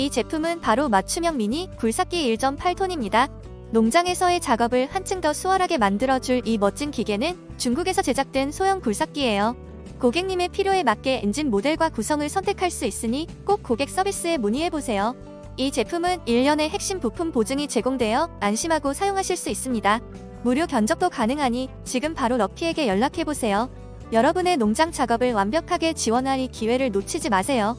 이 제품은 바로 맞춤형 미니 굴삭기 1.8톤입니다. 농장에서의 작업을 한층 더 수월하게 만들어줄 이 멋진 기계는 중국에서 제작된 소형 굴삭기예요. 고객님의 필요에 맞게 엔진 모델과 구성을 선택할 수 있으니 꼭 고객 서비스에 문의해보세요. 이 제품은 1년의 핵심 부품 보증이 제공되어 안심하고 사용하실 수 있습니다. 무료 견적도 가능하니 지금 바로 럭키에게 연락해보세요. 여러분의 농장 작업을 완벽하게 지원할 이 기회를 놓치지 마세요.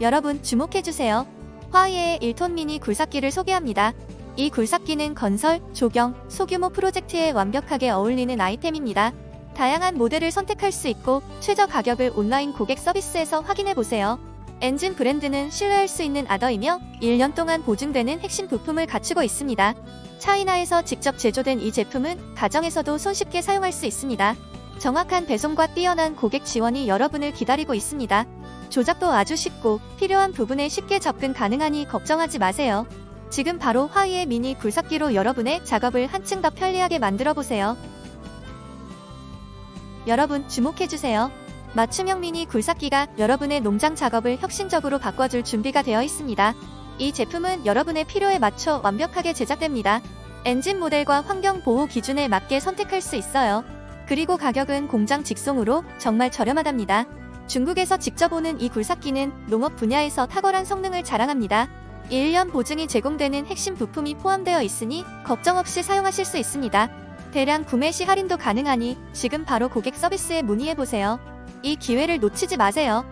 여러분 주목해주세요. 화이의 1톤 미니 굴삭기를 소개합니다. 이 굴삭기는 건설, 조경, 소규모 프로젝트에 완벽하게 어울리는 아이템입니다. 다양한 모델을 선택할 수 있고 최저 가격을 온라인 고객 서비스에서 확인해보세요. 엔진 브랜드는 신뢰할 수 있는 아더이며 1년 동안 보증되는 핵심 부품을 갖추고 있습니다. 차이나에서 직접 제조된 이 제품은 가정에서도 손쉽게 사용할 수 있습니다. 정확한 배송과 뛰어난 고객 지원이 여러분을 기다리고 있습니다. 조작도 아주 쉽고 필요한 부분에 쉽게 접근 가능하니 걱정하지 마세요. 지금 바로 화이의 미니 굴삭기로 여러분의 작업을 한층 더 편리하게 만들어 보세요. 여러분 주목해주세요. 맞춤형 미니 굴삭기가 여러분의 농장 작업을 혁신적으로 바꿔줄 준비가 되어 있습니다. 이 제품은 여러분의 필요에 맞춰 완벽하게 제작됩니다. 엔진 모델과 환경 보호 기준에 맞게 선택할 수 있어요. 그리고 가격은 공장 직송으로 정말 저렴하답니다. 중국에서 직접 오는 이 굴삭기는 농업 분야에서 탁월한 성능을 자랑합니다. 1년 보증이 제공되는 핵심 부품이 포함되어 있으니 걱정 없이 사용하실 수 있습니다. 대량 구매 시 할인도 가능하니 지금 바로 고객 서비스에 문의해 보세요. 이 기회를 놓치지 마세요.